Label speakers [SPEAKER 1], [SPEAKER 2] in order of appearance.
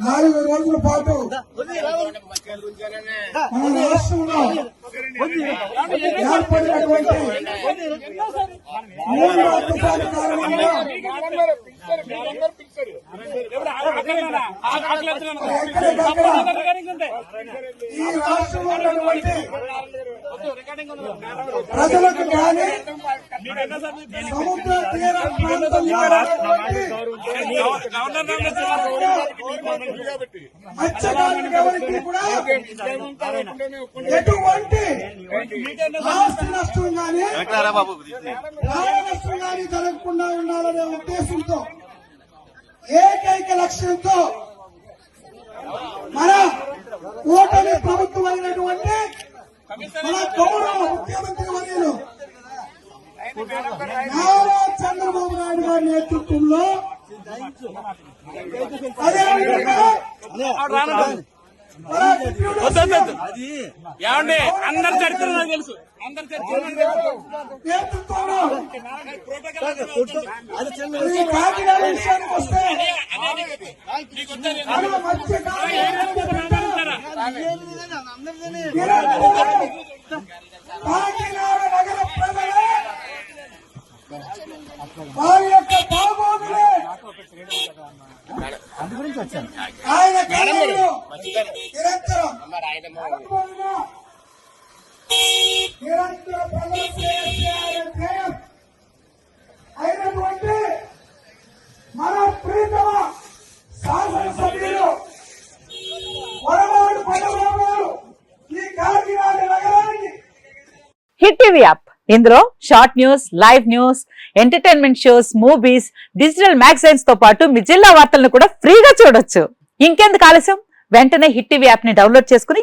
[SPEAKER 1] నాలుగు రోజుల పాటు మన రాష్ట్రంలో ఏర్పడినటువంటి మూడు తుఫాను కారణంగా ఎక్కడికక్కడ ఈ రాష్ట్రంలో ఉన్నటువంటి ప్రజలకు కానీ సముద్ర తీర ప్రాంతంలో కూడా ఎటువంటి ఆస్తి నష్టం కానీ ప్రాణ నష్టం కానీ జరగకుండా ఉండాలనే ఉద్దేశంతో ఏకైక లక్ష్యంతో
[SPEAKER 2] ఏమండి? అందరి చరిత్ర నాకు తెలుసు. అందరి చరిత్ర
[SPEAKER 1] కాకినాడ మన మత్స్యకారులు ఏదైతే పెట్టారో, నిరంతరం కాకినాడ నగర ప్రజలే వారి యొక్క బాగోగులే ఆయన కళలో నిరంతరం అనుభవంగా నిరంతర ప్రజల సేవ అయినటువంటి మన ప్రీతమ శాసనసభ్యులు వరవాడు పదరావు గారు ఈ కాకినాడ నగరానికి.
[SPEAKER 3] Hit TV app. ఇందులో short news live news entertainment shows movies digital మ్యాగజైన్స్తో పాటు మీ జిల్లా వార్తలను కూడా ఫ్రీగా చూడొచ్చు. ఇంకెందుకు ఆలస్యం? వెంటనే హిట్ టీవీ యాప్ని డౌన్లోడ్ చేసుకుని